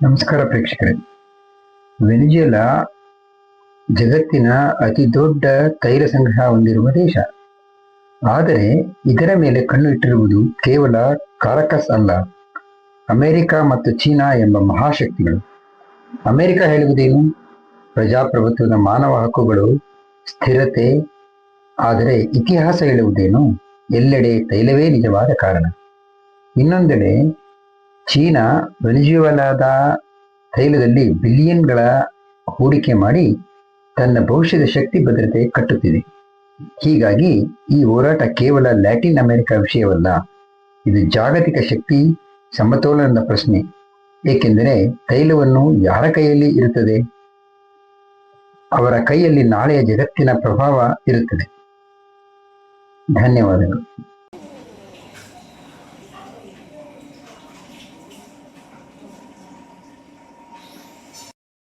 ನಮಸ್ಕಾರ ಪ್ರೇಕ್ಷಕರೇ. ವೆನಿಜುಲಾ ಜಗತ್ತಿನ ಅತಿ ದೊಡ್ಡ ತೈಲ ಸಂಗ್ರಹ ಹೊಂದಿರುವ ದೇಶ. ಆದರೆ ಇದರ ಮೇಲೆ ಕಣ್ಣು ಇಟ್ಟಿರುವುದು ಕೇವಲ ಕಾರಕಸ್ ಅಲ್ಲ, ಅಮೆರಿಕ ಮತ್ತು ಚೀನಾ ಎಂಬ ಮಹಾಶಕ್ತಿಗಳು. ಅಮೆರಿಕ ಹೇಳುವುದೇನು? ಪ್ರಜಾಪ್ರಭುತ್ವದ ಮಾನವ ಹಕ್ಕುಗಳು, ಸ್ಥಿರತೆ, ಆದರೆ ಇತಿಹಾಸ ಹೇಳುವುದೇನು? ಎಲ್ಲೆಡೆ ತೈಲವೇ ನಿಜವಾದ ಕಾರಣ. ಇನ್ನೊಂದೆಡೆ ಚೀನಾ ವೆನಿಜುವೆಲಾದ ತೈಲದಲ್ಲಿ ಬಿಲಿಯನ್ಗಳ ಹೂಡಿಕೆ ಮಾಡಿ ತನ್ನ ಭವಿಷ್ಯದ ಶಕ್ತಿ ಭದ್ರತೆ ಕಟ್ಟುತ್ತಿದೆ. ಹೀಗಾಗಿ ಈ ಹೋರಾಟ ಕೇವಲ ಲ್ಯಾಟಿನ್ ಅಮೆರಿಕ ವಿಷಯವಲ್ಲ, ಇದು ಜಾಗತಿಕ ಶಕ್ತಿ ಸಮತೋಲನದ ಪ್ರಶ್ನೆ. ಏಕೆಂದರೆ ತೈಲವನ್ನು ಯಾರ ಕೈಯಲ್ಲಿ ಇರುತ್ತದೆ? ಅವರ ಕೈಯಲ್ಲಿ ನಾಳೆಯ ಜಗತ್ತಿನ ಪ್ರಭಾವ ಇರುತ್ತದೆ. ಧನ್ಯವಾದಗಳು.